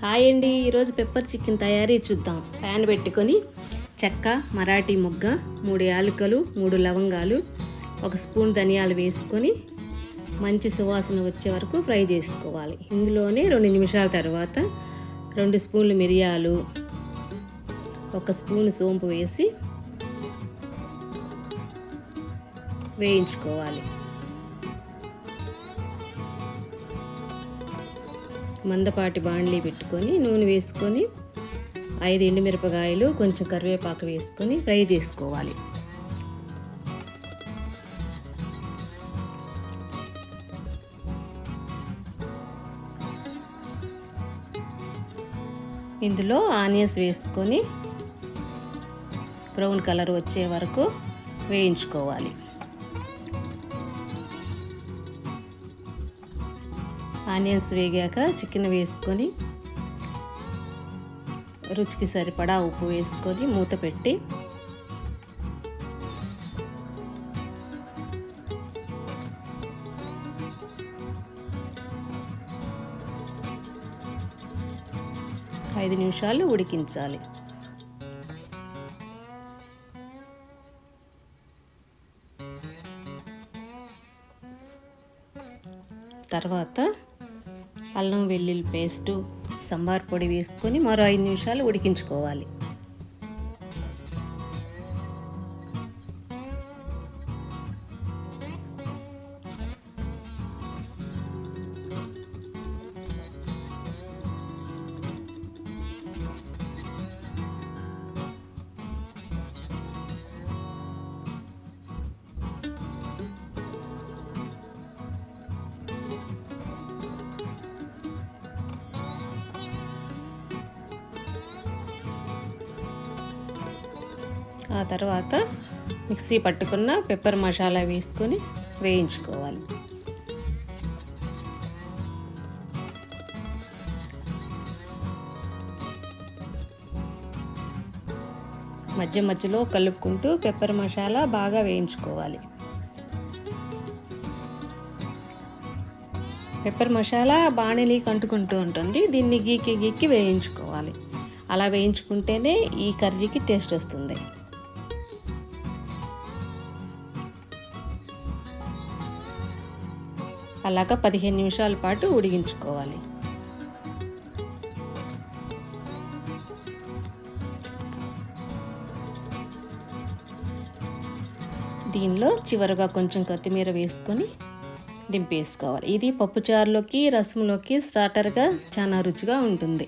Hi అండి. ఈరోజు pepper chicken తయారీ చూద్దాం. ప్యాన్ పెట్టుకొని చెక్క మరాఠీ ముగ్గ మూడు యాలకులు మూడు లవంగాలు ఒక స్పూన్ ధనియాలు వేసుకొని మంచి సువాసన వచ్చే వరకు ఫ్రై చేసుకోవాలి. ఇందులోనే రెండు నిమిషాల తర్వాత రెండు స్పూన్లు మిరియాలు ఒక స్పూన్ సోంపు వేసి వేయించుకోవాలి. మందపాటి బాండ్లీ పెట్టుకొని నూనె వేసుకొని ఐదు ఎండుమిరపకాయలు కొంచెం కరివేపాకు వేసుకొని ఫ్రై చేసుకోవాలి. ఇందులో ఆనియన్స్ వేసుకొని బ్రౌన్ కలర్ వచ్చే వరకు వేయించుకోవాలి. ఆనియన్స్ వేగాక చికెన్ వేసుకొని రుచికి సరిపడా ఉప్పు వేసుకొని మూత పెట్టి ఐదు నిమిషాలు ఉడికించాలి. తర్వాత అల్లం వెల్లుల్లి పేస్టు సంబార్ పొడి వేసుకొని మరో ఐదు నిమిషాలు ఉడికించుకోవాలి. ఆ తర్వాత మిక్సీ పట్టుకున్న పెప్పర్ మసాలా వేసుకొని వేయించుకోవాలి. మధ్య మధ్యలో కలుపుకుంటూ పెప్పర్ మసాలా బాగా వేయించుకోవాలి. పెప్పర్ మసాలా బాణలికి అంటుకుంటూ ఉంటుంది. దీన్ని గీకి గీకి వేయించుకోవాలి. అలా వేయించుకుంటేనే ఈ కర్రీకి టేస్ట్ వస్తుంది. అలాగా పదిహేను నిమిషాల పాటు ఉడిగించుకోవాలి దీనిలో చివరగా కొంచెం కొత్తిమీర వేసుకొని దింపేసుకోవాలి. ఇది పప్పుచారులోకి రసంలోకి స్టార్టర్గా చాలా రుచిగా ఉంటుంది.